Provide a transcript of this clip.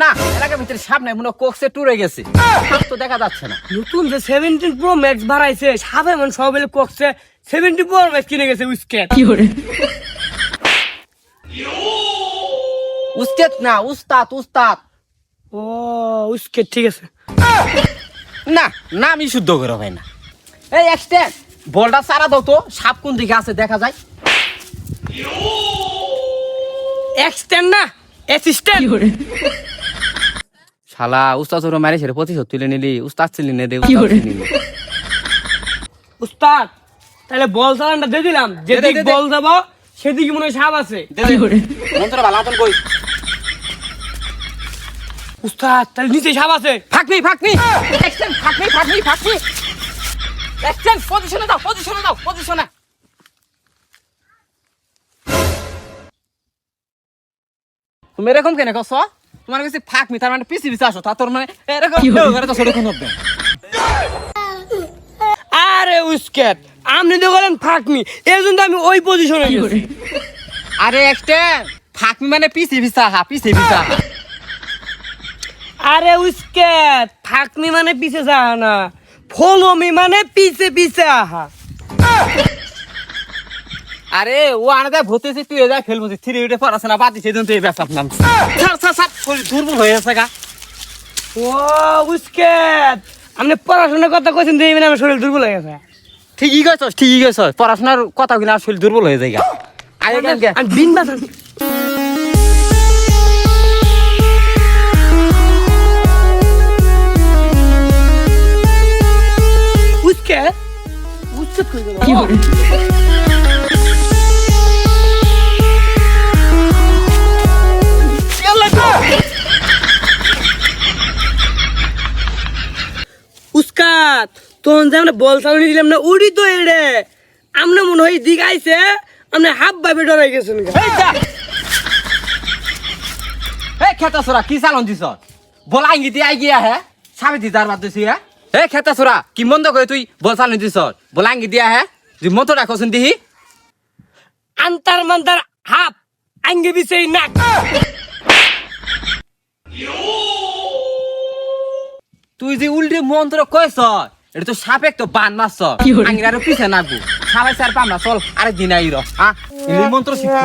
বালতির সামনে মনে হয় কোকসে টুরে গেছে। সাপ তো দেখা যাচ্ছে না। নতুন যে সেভেন্টিন প্রো ম্যাক্স বাড়াইছে সাবে মানে সব এলে ককছে সেভেন্টি প্রো ম্যাক্স কিনে গেছে উইস্কেট উস্তেদ না উস্তাদ উস্তাদ। ও উইস্কেট ঠিক আছে। না না আমি শুদ্ধ করে ভাই না। এই এক্সটেন্ড বলটা সারা দাও তো সাপ কোন দিকে আছে দেখা যায়। এক্সটেন্ড না অ্যাসিস্ট্যান্ট শালা উস্তাদ ওরা মারিছে রে প্রতিশোধ তুলে নিলি উস্তাদ ছিলি নে দে উস্তাদ তাহলে বল চালানটা দিয়ে দিলাম। যেদিক। বল যাব সেদিকে মনে হয় সাপ আছে। মন্ত্র ভালো মতন কই? উস্তাদ তাহলে নিচে সাপ আছে। ফাকনি ফাকনি ফাকনি ফাকনি ফাকনি পজিশনে দাও পজিশনে দাও পজিশনে তুমি এরকম কেন কস তোমার কাছে ফাকমি তার মানে পিছি পিছি আসো তা তোর মানে এরকম করে তো ছোট হবে। আরে উস্কেট আপনি তো বলেন ফাঁকনি এর জন্য আমি ওই পজিশনে গেছি। আরে এক্সটেন্ড ফাকমি মানে পিছি পিছা হা পিছি পিছা আরে উস্কেট ফাঁকনি মানে পিছে যা না। ফলমি মানে পিছে পিছে আহা আরে ও আনাদা ভূতেছি তুই যা ফেলব থ্রি উঠে পড়াশোনা বাদ দিছে তুই এই ব্যাপার নাম ছাড় ছাড় শরীর দুর্বল হয়ে গেছে গা। ও উস্কেট আপনি পড়াশোনার কথা কইছেন দিয়ে আমার শরীর দুর্বল হয়ে গেছে। ঠিকই কইছস ঠিকই কইছস। পড়াশোনার কথা কিনা শরীর দুর্বল হয়ে যায় গা। আরে আমি বিন বাজান উস্কেট উস্কেট কই তখন যে আমরা বল চালানি দিলাম না উড়ি তো এড়ে। আমরা মনে হয় দিক আইছে আমরা হাফ ভাবে ডরাই গেছেন এই খেতা সোরা কি চালন দিছ? বলা ইঙ্গিতি আই গিয়া হে। সাবে দি দার বাদ দিছি হে। এই খেতা সোরা কি মন্দ করে তুই? বল চালন দিছ। বলা ইঙ্গিতি দিয়া হে। তুই মতো রাখছন দিহি। আন্তার মান্তার হাফ আঙ্গে বিছে নাক। তুই যে উল্টে মন্ত্র কয়েছ এটা তো সাপে তো বান মারছ আঙ্গিনারে পিছে নাগবো। সাবাই সার পাম না চল আরে দিন আইর হ্যাঁ মন্ত্র শিখছ?